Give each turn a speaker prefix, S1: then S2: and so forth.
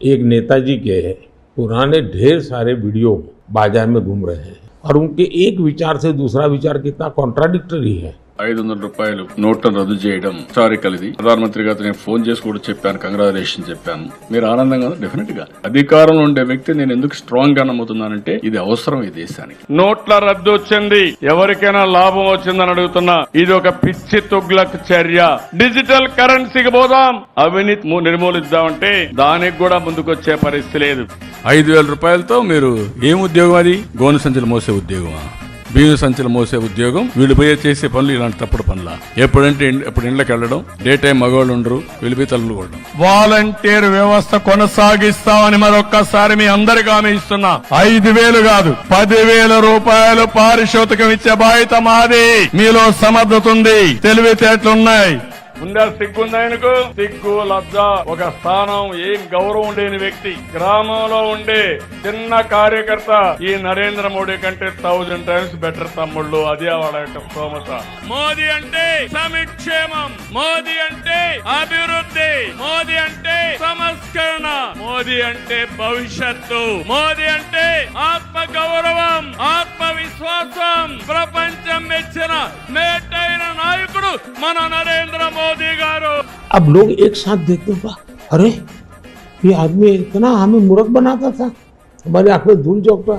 S1: एक नेताजी के पुराने ढेर सारे वीडियो बाज़ार में घूम रहे हैं। और उनके एक विचार से दूसरा विचार कितना कॉन्ट्राडिक्टरी है
S2: ఐదు వందల రూపాయలు నోట్లను రద్దు చేయడం హిస్టారికల్ ఇది ప్రధానమంత్రి గారితో నేను ఫోన్ చేసి కూడా చెప్పాను కంగ్రాచులేషన్ చెప్పాను మీరు ఆనందంగా డెఫినెట్ గా అధికారంలో ఉండే వ్యక్తి నేను ఎందుకు స్ట్రాంగ్ గా నమ్ముతున్నానంటే ఇది అవసరం ఈ దేశానికి
S3: నోట్ల రద్దు వచ్చింది ఎవరికైనా లాభం వచ్చిందని అడుగుతున్నా ఇది ఒక పిచ్చి తుగ్లక్ చర్య డిజిటల్ కరెన్సీకి పోదాం అవినీతి ము- నిర్మూలిద్దామంటే దానికి కూడా ముందుకొచ్చే పరిస్థితి లేదు
S2: ఐదు వేల రూపాయలతో మీరు ఏం ఉద్యోగం అది? గోను సంచులు మోసే ఉద్యోగమా? బియ్యం సంచులు మోసే ఉద్యోగం? వీళ్ళు పోయే చేసే పనులు ఇలాంటి తప్పుడు పనుల? ఎప్పుడంటే ఇప్పుడు ఇండ్లకి వెళ్ళడం డే టైం మగవాళ్ళు ఉండరు వెళ్ళిపోయి తల్లు కూడా
S3: వాలంటీర్ వ్యవస్థ కొనసాగిస్తామని మరొక్కసారి మీ అందరికి హామీ ఇస్తున్నా. ఐదు వేలు కాదు పదివేల రూపాయలు పారిశోతకం ఇచ్చే బాధ్యత మాది. మీలో సమర్థత ఉంది తెలివితేటలున్నాయి. ఉందా సిగ్గుంది ఆయనకు? సిగ్గు లబ్జా ఒక స్థానం ఏం గౌరవం లేని వ్యక్తి. గ్రామంలో ఉండే చిన్న కార్యకర్త. ఈ నరేంద్ర మోడీ కంటే థౌజండ్ టైమ్స్ బెటర్ తమ్ముళ్ళు. అదే వాడ యొక్క మోదీ అంటే సమిక్షేమం మోదీ అంటే అభివృద్ధి. మోదీ అంటే సంస్కరణ. మోదీ అంటే భవిష్యత్తు. మోదీ అంటే ఆత్మ గౌరవం ఆత్మవిశ్వాసం. ప్రపంచం మెచ్చిన మేటైన నాయకుడు. మన నరేంద్ర మోదీ గారు
S1: अब लोग एक साथ देखते हैं वाह, अरे ये आदमी इतना हमें मूर्ख बनाता था हमारी आंख में धूल चौकता